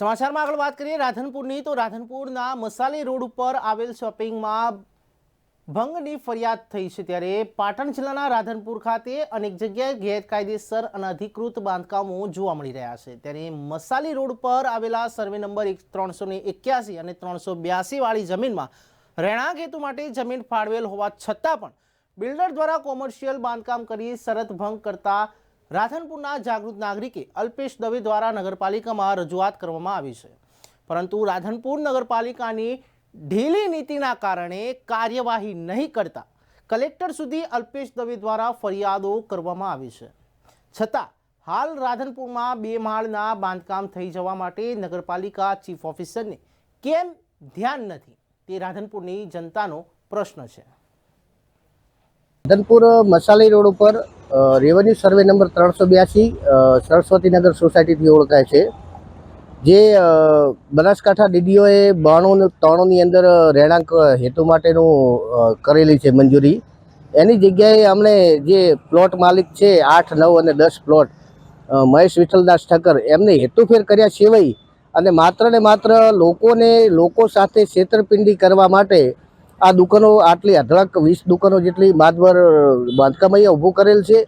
સમાચારમાં આગળ વાત કરીએ રાધનપુરની, તો રાધનપુરના મસાલી રોડ ઉપર આવેલ શોપિંગમાં ભંગની ફરિયાદ થઈ છે ત્યારે પાટણ જિલ્લાના રાધનપુર ખાતે અનેક જગ્યાએ ગેરકાયદેસર અનધિકૃત બાંધકામો જોવા મળી રહ્યા છે. ત્યારે મસાલી રોડ પર આવેલા સર્વે નંબર એક ત્રણસો એક્યાસી અને ત્રણસો બ્યાસી વાળી જમીનમાં રહેણાંક હેતુ માટે જમીન ફાળવેલ હોવા છતાં પણ બિલ્ડર દ્વારા કોમર્શિયલ બાંધકામ કરી શરત ભંગ કરતા રાધનપુરના જાગૃત નાગરિકે અલ્પેશ દવે દ્વારા નગરપાલિકામાં રજૂઆત કરવામાં આવી છે. પરંતુ રાધનપુર નગરપાલિકાની ઢીલી નીતિના કારણે કાર્યવાહી નહીં કરતા કલેક્ટર સુધી અલ્પેશ દવે દ્વારા ફરિયાદો કરવામાં આવી છે. છતાં, હાલ રાધનપુરમાં બે માળના બાંધકામ થઈ જવા માટે નગરપાલિકા ચીફ ઓફિસરને કેમ ધ્યાન નથી તે રાધનપુરની જનતાનો પ્રશ્ન છે. રાધનપુર મસાલી રોડ ઉપર રેવન્યુ સર્વે નંબર ત્રણસો બ્યાસી સરસ્વતીનગર સોસાયટીથી ઓળખાય છે. જે બનાસકાંઠા ડીડીઓએ બાણું ત્રણોની અંદર રહેણાંક હેતુ માટેનું કરેલી છે મંજૂરી. એની જગ્યાએ અમને જે પ્લોટ માલિક છે, આઠ, નવ અને દસ પ્લોટ મહેશ વિઠ્ઠલદાસ ઠક્કર, એમને હેતુફેર કર્યા સિવાય અને માત્ર ને માત્ર લોકોને, લોકો સાથે છેતરપિંડી કરવા માટે આ દુકાનો આટલી અઢળક વીસ દુકાનો જેટલી માધવર બાંધકામ અહીંયા ઊભું કરેલ છે.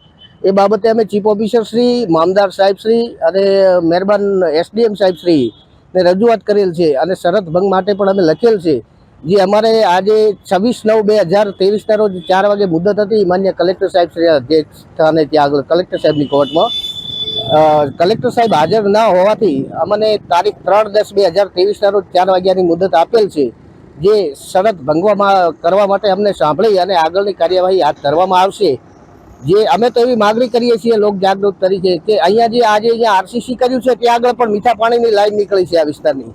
એ બાબતે અમે ચીફ ઓફિસર શ્રી, મામદાર સાહેબ શ્રી અને મહેરબાન એસડીએમ સાહેબ શ્રી રજૂઆત કરેલ છે અને શરત ભંગ માટે પણ અમે લખેલ છે. જે અમારે આજે છવ્વીસ નવ બે હજાર ત્રેવીસના રોજ ચાર વાગે મુદત હતી, માન્ય કલેક્ટર સાહેબ શ્રી અધ્યક્ષ સ્થાને ત્યાં આગળ કલેક્ટર સાહેબની કોર્ટમાં. કલેક્ટર સાહેબ હાજર ના હોવાથી અમને તારીખ ત્રણ દસ બે હજાર ત્રેવીસના રોજ ચાર વાગ્યાની મુદત આપેલ છે. જે શરત ભંગવામાં કરવા માટે અમને સાંભળી અને આગળની કાર્યવાહી હાથ ધરવામાં આવશે. જે અમે તો એવી માગણી કરીએ છીએ લોક જાગૃત તરીકે કે અહીંયા જે આજે અહીંયા આરસીસી કર્યું છે, ત્યાં આગળ પણ મીઠા પાણીની લાઈન નીકળી છે આ વિસ્તારની.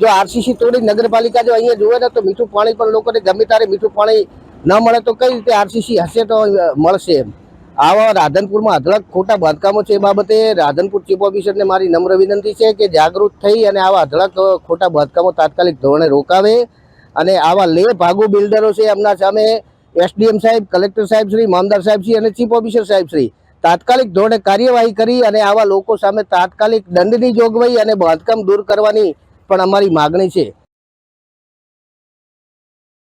જો આરસીસી તોડી નગરપાલિકા જો અહીંયા જોવે ને તો મીઠું પાણી પણ લોકોને ગમે ત્યારે મીઠું પાણી ન મળે તો કઈ રીતે આરસીસી હશે તો મળશે એમ. આવા રાધનપુરમાં અઢળક ખોટા બાંધકામો છે એ બાબતે રાધનપુર ચીફ ઓફિસરને મારી નમ્ર વિનંતી છે કે જાગૃત થઈ અને આવા અઢળક ખોટા બાંધકામો તાત્કાલિક ધોરણે રોકાવે. અને આવા લે ભાગુ બિલ્ડરો છે એમના સામે એસડીએમ સાહેબ, કલેક્ટર સાહેબ શ્રી, મામદાર સાહેબ શ્રી અને ચીફ ઓફિસર સાહેબ શ્રી તાત્કાલિક ધોરણે કાર્યવાહી કરી અને આવા લોકો સામે તાત્કાલિક દંડની જોગવાઈ અને બાંધકામ દૂર કરવાની પણ અમારી માગણી છે.